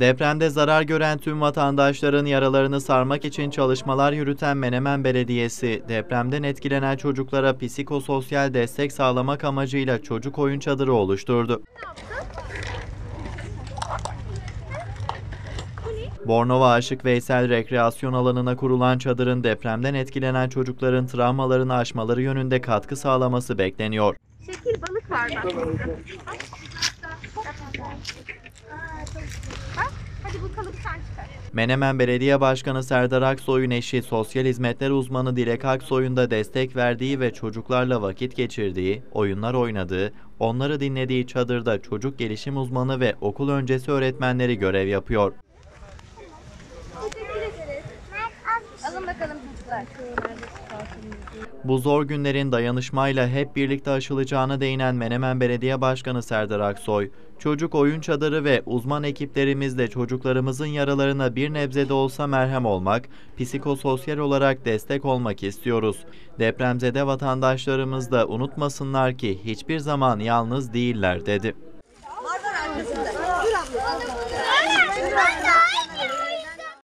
Depremde zarar gören tüm vatandaşların yaralarını sarmak için çalışmalar yürüten Menemen Belediyesi, depremden etkilenen çocuklara psikososyal destek sağlamak amacıyla çocuk oyun çadırı oluşturdu. Bornova Aşık Veysel Rekreasyon Alanı'na kurulan çadırın depremden etkilenen çocukların travmalarını aşmaları yönünde katkı sağlaması bekleniyor. Şekil balık var Menemen Belediye Başkanı Serdar Aksoy'un eşi sosyal hizmetler uzmanı Dilek Aksoy'un da destek verdiği ve çocuklarla vakit geçirdiği, oyunlar oynadığı, onları dinlediği çadırda çocuk gelişim uzmanı ve okul öncesi öğretmenleri görev yapıyor. Alın bakalım çocuklar. Bu zor günlerin dayanışmayla hep birlikte aşılacağına değinen Menemen Belediye Başkanı Serdar Aksoy, çocuk oyun çadırı ve uzman ekiplerimizle çocuklarımızın yaralarına bir nebze de olsa merhem olmak, psikososyal olarak destek olmak istiyoruz. Depremzede vatandaşlarımız da unutmasınlar ki hiçbir zaman yalnız değiller dedi. Var arkasında. Dur abla.